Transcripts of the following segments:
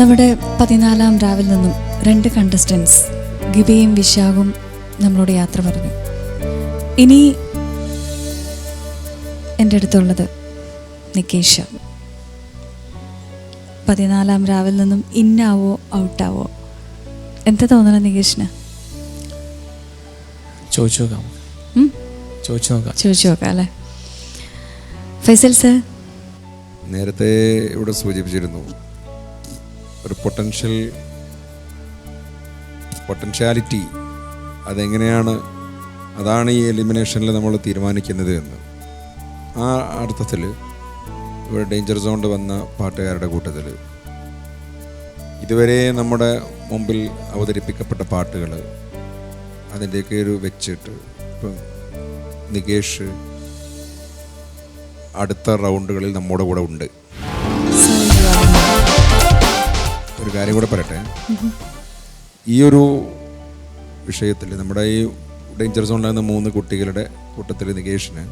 നമ്മുടെ പതിനാലാം രാവിൽ നിന്നും രണ്ട് കണ്ടസ്റ്റൻസ് ഗിബയും വിശാഖും നമ്മളോട് യാത്ര പറഞ്ഞു. ഇനി എന്റെ അടുത്തുള്ളത് നികേഷ. പതിനാലാം രാവിൽ നിന്നും ഇന്നാവോ ഔട്ടാവോ? എന്താ തോന്നണം നികേഷിന്? ചോദിച്ചു നോക്കാം. ഉം? ചോദിച്ചു നോക്കാം. ചോദിച്ചു നോക്കാം അല്ലേ? ഫൈസൽ സർ? നേരത്തെ ഇവിടെ സൂചിപ്പിച്ചിരുന്നു. ഒരു പൊട്ടൻഷ്യൽ പൊട്ടൻഷ്യാലിറ്റി അതെങ്ങനെയാണ് അതാണ് ഈ എലിമിനേഷനിൽ നമ്മൾ തീരുമാനിക്കുന്നത് എന്ന്. ആ അർത്ഥത്തിൽ ഇവിടെ ഡേഞ്ചർ സോണിൽ വന്ന പാട്ടുകാരുടെ കൂട്ടത്തിൽ ഇതുവരെ നമ്മുടെ മുമ്പിൽ അവതരിപ്പിക്കപ്പെട്ട പാട്ടുകൾ അതിന്റെയൊക്കെ ഒരു വെച്ചിട്ട് ഇപ്പം നികേഷ് അടുത്ത റൗണ്ടുകളിൽ നമ്മുടെ കൂടെ ഉണ്ട്. ഒരു കാര്യം കൂടെ പറയട്ടെ? ഈ ഒരു വിഷയത്തിൽ നമ്മുടെ ഈ ഡേഞ്ചർ സോണിലാകുന്ന മൂന്ന് കുട്ടികളുടെ കൂട്ടത്തിൽ നികേഷിന്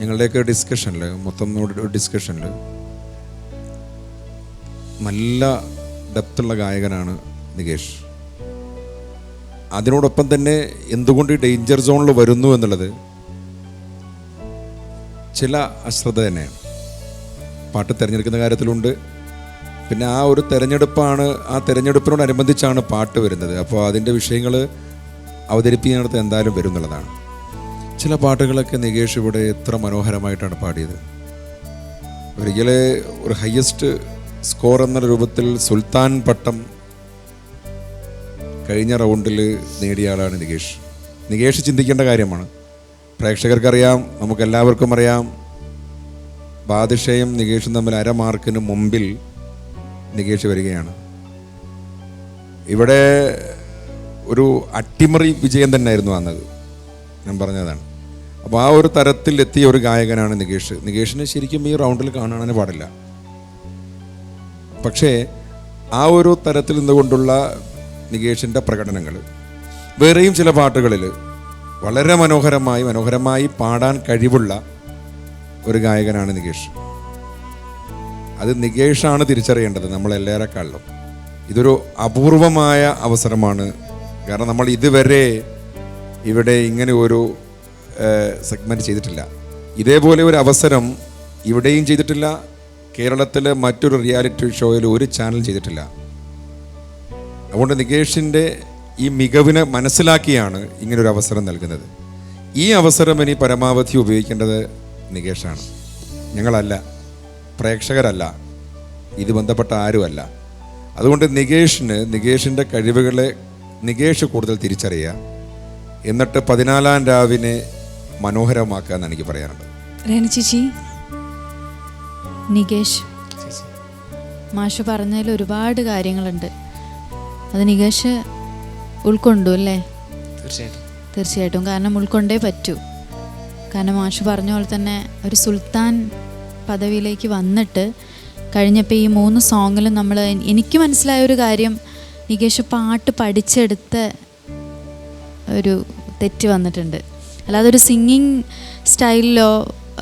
ഞങ്ങളുടെയൊക്കെ ഡിസ്കഷനിൽ മൊത്തം ഡിസ്കഷനിൽ നല്ല ഡെപ്തുള്ള ഗായകനാണ് നികേഷ്. അതിനോടൊപ്പം തന്നെ എന്തുകൊണ്ട് ഈ ഡേഞ്ചർ സോണിൽ വരുന്നു എന്നുള്ളത് ചില അശ്രദ്ധ തന്നെയാണ്. പാട്ട് തിരഞ്ഞെടുക്കുന്ന കാര്യത്തിലുണ്ട്. പിന്നെ ആ ഒരു തെരഞ്ഞെടുപ്പാണ് ആ തെരഞ്ഞെടുപ്പിനോടനുബന്ധിച്ചാണ് പാട്ട് വരുന്നത്. അപ്പോൾ അതിന്റെ വിഷയങ്ങൾ അവതരിപ്പിക്കുന്നിടത്ത് എന്തായാലും വരും എന്നുള്ളതാണ് ചില പാട്ടുകളൊക്കെ നികേഷ് ഇവിടെ എത്ര മനോഹരമായിട്ടാണ് പാടിയത്. ഒരിക്കലെ ഒരു ഹയസ്റ്റ് സ്കോർ എന്ന രൂപത്തിൽ സുൽത്താൻ പട്ടം കഴിഞ്ഞ റൗണ്ടിൽ നേടിയ ആളാണ് നികേഷ്. നികേഷ് ചിന്തിക്കേണ്ട കാര്യമാണ്. പ്രേക്ഷകർക്കറിയാം നമുക്കെല്ലാവർക്കും അറിയാം. ബാദിഷയും നികേഷും തമ്മിൽ അരമാർക്കിന് മുമ്പിൽ നികേഷ് വരികയാണ്. ഇവിടെ ഒരു അട്ടിമറി വിജയം തന്നെയായിരുന്നു വന്നത് ഞാൻ പറഞ്ഞതാണ്. അപ്പോൾ ആ ഒരു തരത്തിൽ എത്തിയ ഒരു ഗായകനാണ് നികേഷ്. നികേഷിനെ ശരിക്കും ഈ റൗണ്ടിൽ കാണാൻ പാടില്ല. പക്ഷേ ആ ഒരു തരത്തിൽ നിന്നുകൊണ്ടുള്ള നികേഷിന്റെ പ്രകടനങ്ങൾ വേറെയും ചില പാട്ടുകളിൽ വളരെ മനോഹരമായി മനോഹരമായി പാടാൻ കഴിവുള്ള ഒരു ഗായകനാണ് നികേഷ്. അത് നികേഷാണ് തിരിച്ചറിയേണ്ടത് നമ്മളെല്ലാവരെക്കാളിലും ഇതൊരു അപൂർവമായ അവസരമാണ്. കാരണം നമ്മൾ ഇതുവരെ ഇവിടെ ഇങ്ങനെ ഒരു സെഗ്മെന്റ് ചെയ്തിട്ടില്ല. ഇതേപോലെ ഒരു അവസരം ഇവിടെയും ചെയ്തിട്ടില്ല. കേരളത്തിലെ മറ്റൊരു റിയാലിറ്റി ഷോയിൽ ഒരു ചാനൽ ചെയ്തിട്ടില്ല. അതുകൊണ്ട് നികേഷിന്റെ ഈ മികവിനെ മനസ്സിലാക്കിയാണ് ഇങ്ങനൊരു അവസരം നൽകുന്നത്. ഈ അവസരം ഇനി പരമാവധി ഉപയോഗിക്കേണ്ടത് നികേഷാണ്. ഞങ്ങളല്ല. പ്രേക്ഷകരല്ല. ഇത് ബന്ധപ്പെട്ട ആരുമല്ല. അതുകൊണ്ട് നികേഷിന് നികേഷിന്റെ കഴിവുകളെ നികേഷ് കൂടുതൽ തിരിച്ചറിയുക. എന്നിട്ട് പതിനാലാം രാവിനെ മനോഹരമാക്കുക എന്ന് എനിക്ക് പറയാനുള്ളത് രേണു ചേച്ചി നികേഷ്. മാഷ് പറഞ്ഞതിൽ ഒരുപാട് കാര്യങ്ങളുണ്ട്. അത് നികേഷ് ഉൾക്കൊണ്ടു അല്ലേ? തീർച്ചയായിട്ടും. തീർച്ചയായിട്ടും. കാരണം ഉൾക്കൊണ്ടേ പറ്റൂ. കാരണം മാഷ് പറഞ്ഞ പോലെ തന്നെ ഒരു സുൽത്താൻ പദവിയിലേക്ക് വന്നിട്ട് കഴിഞ്ഞപ്പോൾ ഈ മൂന്ന് സോങ്ങിലും നമ്മൾ എനിക്ക് മനസ്സിലായ ഒരു കാര്യം നികേഷ് പാട്ട് പഠിച്ചെടുത്ത ഒരു തെറ്റ് വന്നിട്ടുണ്ട്. അല്ലാതെ ഒരു സിംഗിങ് സ്റ്റൈലിലോ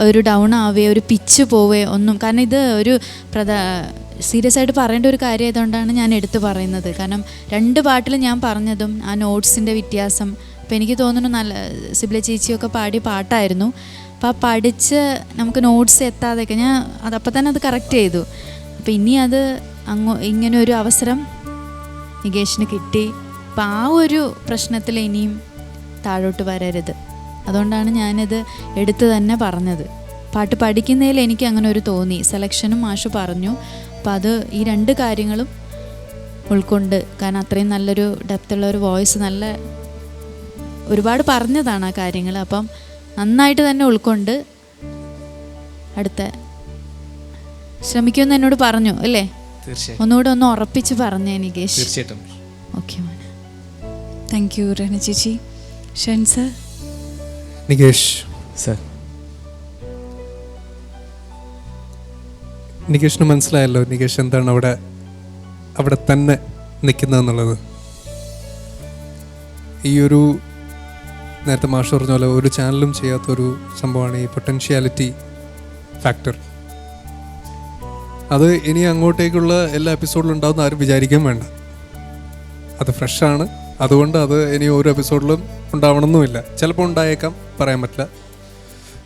ഒരു ഡൗൺ ആവുകയോ ഒരു പിച്ച് പോവുകയോ ഒന്നും കാരണം ഇത് ഒരു പ്രധാ സീരിയസ് ആയിട്ട് പറയേണ്ട ഒരു കാര്യം ആയതുകൊണ്ടാണ് ഞാൻ എടുത്തു പറയുന്നത്. കാരണം രണ്ട് പാട്ടിൽ ഞാൻ പറഞ്ഞതും ആ നോട്ട്സിന്റെ വ്യത്യാസം അപ്പോൾ എനിക്ക് തോന്നുന്നു നല്ല സിബില ചേച്ചിയൊക്കെ പാടിയ പാട്ടായിരുന്നു. അപ്പോൾ ആ പഠിച്ച് നമുക്ക് നോട്ട്സ് എത്താതെയൊക്കെ ഞാൻ അതപ്പോൾ തന്നെ അത് കറക്റ്റ് ചെയ്തു. അപ്പോൾ ഇനി അത് അങ്ങോ ഇങ്ങനെ ഒരു അവസരം നികേഷിന് കിട്ടി. അപ്പം ആ ഒരു പ്രശ്നത്തിൽ ഇനിയും താഴോട്ട് വരരുത്. അതുകൊണ്ടാണ് ഞാനിത് എടുത്തു തന്നെ പറഞ്ഞത്. പാട്ട് പഠിക്കുന്നതിൽ എനിക്ക് അങ്ങനെ ഒരു തോന്നി. സെലക്ഷനും മാഷ് പറഞ്ഞു. അപ്പം അത് ഈ രണ്ട് കാര്യങ്ങളും ഉൾക്കൊണ്ട് കാരണം അത്രയും നല്ലൊരു ഡെപ്തുള്ള ഒരു വോയിസ് നല്ല ഒരുപാട് പറഞ്ഞതാണ് ആ കാര്യങ്ങൾ അപ്പം നന്നായിട്ട് തന്നെ ഉൾക്കൊണ്ട് അടുത്ത ശ്രമിക്കുമെന്ന് എന്നോട് പറഞ്ഞു അല്ലേ? ഒന്നുകൂടെ ഒന്ന് ഉറപ്പിച്ച് പറഞ്ഞു എനിക്ക് തീർച്ചയായിട്ടും. ഓക്കെ താങ്ക് യു രേണു ചേച്ചി. ഷൻ സർ. നികേഷ് സർ. നികേഷിന് മനസ്സിലായല്ലോ നികേഷ് എന്താണ് അവിടെ അവിടെ തന്നെ നിൽക്കുന്നതെന്നുള്ളത് ഈ ഒരു നേരത്തെ മാഷ് പറഞ്ഞ പോലെ ഒരു ചാനലും ചെയ്യാത്തൊരു സംഭവമാണ് ഈ പൊട്ടൻഷ്യാലിറ്റി ഫാക്ടർ അത് ഇനി അങ്ങോട്ടേക്കുള്ള എല്ലാ എപ്പിസോഡിലും ഉണ്ടാവുന്ന ആരും വിചാരിക്കാൻ വേണ്ട. അത് ഫ്രഷാണ് അതുകൊണ്ട് അത് ഇനി ഓരോ എപ്പിസോഡിലും ഉണ്ടാവണമെന്നുമില്ല. ചിലപ്പോൾ ഉണ്ടായേക്കാം പറയാൻ പറ്റില്ല.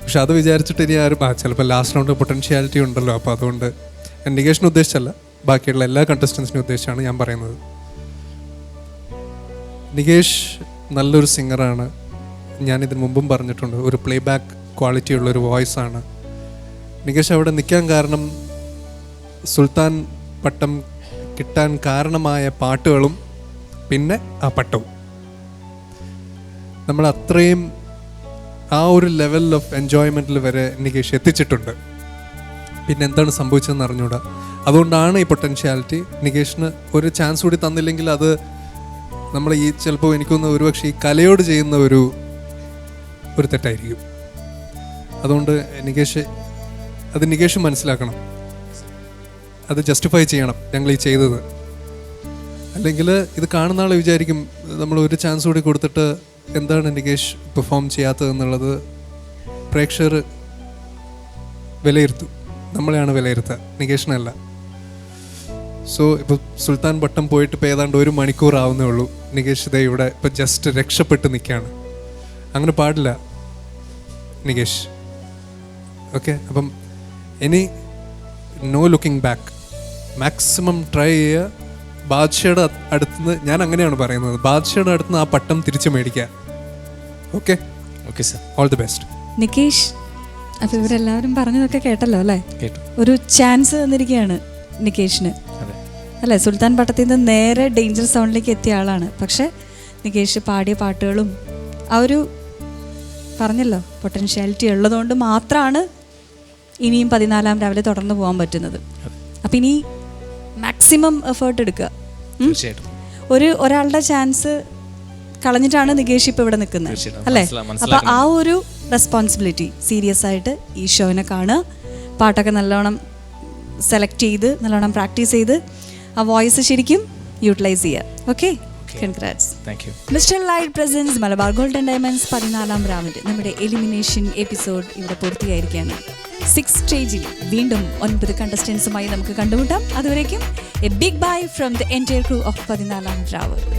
പക്ഷെ അത് വിചാരിച്ചിട്ട് ഇനി ആരും ആ ചിലപ്പോൾ ലാസ്റ്റ് റൗണ്ട് പൊട്ടൻഷ്യാലിറ്റി ഉണ്ടല്ലോ. അപ്പോൾ അതുകൊണ്ട് ഇൻഡിക്കേഷൻ ഉദ്ദേശിച്ചല്ല. ബാക്കിയുള്ള എല്ലാ കണ്ടസ്റ്റൻസിനും ഉദ്ദേശിച്ചാണ് ഞാൻ പറയുന്നത്. നികേഷ് നല്ലൊരു സിംഗറാണ് ഞാൻ ഇതിന് മുമ്പും പറഞ്ഞിട്ടുണ്ട് ഒരു പ്ലേ ബാക്ക് ക്വാളിറ്റി ഉള്ള ഒരു വോയിസ് ആണ്. നികേഷ് അവിടെ നിൽക്കാൻ കാരണം സുൽത്താൻ പട്ടം കിട്ടാൻ കാരണമായ പാട്ടുകളും പിന്നെ ആ പട്ടവും. നമ്മൾ അത്രയും ആ ഒരു ലെവൽ ഓഫ് എൻജോയ്മെന്റിൽ വരെ നികേഷ് എത്തിച്ചിട്ടുണ്ട്. പിന്നെ എന്താണ് സംഭവിച്ചതെന്ന് അറിഞ്ഞൂടാ. അതുകൊണ്ടാണ് ഈ പൊട്ടൻഷ്യാലിറ്റി നികേഷിന് ഒരു ചാൻസ് കൂടി തന്നില്ലെങ്കിൽ അത് നമ്മൾ ഈ ചിലപ്പോൾ എനിക്കൊന്ന് ഒരുപക്ഷെ ഈ കലയോട് ചെയ്യുന്ന ഒരു ഒരു തെറ്റായിരിക്കും. അതുകൊണ്ട് നികേഷ് അത് നികേഷ് മനസ്സിലാക്കണം. അത് ജസ്റ്റിഫൈ ചെയ്യണം ഞങ്ങൾ ഈ ചെയ്തത്. അല്ലെങ്കിൽ ഇത് കാണുന്ന ആൾ വിചാരിക്കും നമ്മൾ ഒരു ചാൻസ് കൂടി കൊടുത്തിട്ട് എന്താണ് നികേഷ് പെർഫോം ചെയ്യാത്തത് എന്നുള്ളത് പ്രേക്ഷകർ വിലയിരുത്തും. നമ്മളെയാണ് വിലയിരുത്തുക. നികേഷിനല്ല. സോ ഇപ്പോൾ സുൽത്താൻ പട്ടം പോയിട്ട് ഇപ്പോൾ ഏതാണ്ട് ഒരു മണിക്കൂർ ആവുന്നേ ഉള്ളൂ. നികേഷ് ദേ ഇവിടെ ഇപ്പോൾ ജസ്റ്റ് രക്ഷപ്പെട്ട് നിൽക്കുകയാണ് അങ്ങനെ പാടില്ല നികേഷ്. ഓക്കെ അപ്പം ഇനി no looking back maximum try ചെയ്യുക. ബാദ്ഷയുടെ അടുത്തുനിന്ന് ഞാൻ അങ്ങനെയാണ് പറയുന്നത്. ബാദ്ഷയുടെ അടുത്തുനിന്ന് ആ പട്ടം തിരിച്ചു മേടിക്കുക. Okay okay sir all the best Nikesh അപ്പോൾ ഇവരെല്ലാവരും പറഞ്ഞതൊക്കെ കേട്ടല്ലോ അല്ലേ? കേട്ടു. ഒരു ചാൻസ് തന്നിരിക്കുകയാണ് നികേഷിന്. അതെ. അല്ലേ? സുൽത്താൻ പട്ടത്തിൽ നിന്ന് നേരെ ഡേഞ്ചർ സൗണ്ടിലേക്ക് എത്തിയ ആളാണ്. പക്ഷേ നികേഷ് പാടിയ പാട്ടുകളും ആ ഒരു പറഞ്ഞല്ലോ പൊട്ടൻഷ്യാലിറ്റി ഉള്ളതുകൊണ്ട് മാത്രമാണ് ഇനിയും പതിനാലാം രാവിലെ തുടർന്ന് പോകാൻ പറ്റുന്നത്. അപ്പം ഇനി മാക്സിമം എഫേർട്ട് എടുക്കുക. ഒരു ഒരാളുടെ ചാൻസ് കളഞ്ഞിട്ടാണ് നികേഷ് ഇപ്പോൾ ഇവിടെ നിൽക്കുന്നത്. അല്ലേ? അപ്പം ആ ഒരു റെസ്പോൺസിബിലിറ്റി സീരിയസ് ആയിട്ട് ഈ ഷോനെ കാണുക. പാട്ടൊക്കെ നല്ലോണം സെലക്ട് ചെയ്ത് നല്ലോണം പ്രാക്ടീസ് ചെയ്ത് ആ വോയിസ് ശരിക്കും യൂട്ടിലൈസ് ചെയ്യുക. Okay congrats thank you mister light presence Malabar golden diamonds പതിനാലാം റൗണ്ട് നമ്മുടെ എലിമിനേഷൻ എപ്പിസോഡ് ഇവിടെ പൂർത്തിയായിരിക്കുകയാണ്. സിക്സ് സ്റ്റേജിൽ വീണ്ടും ഒൻപത് കണ്ടസ്റ്റൻസുമായി നമുക്ക് കണ്ടുമുട്ടാം. അതുവരേക്കും a big bye from the entire crew of Pathinalam Ravu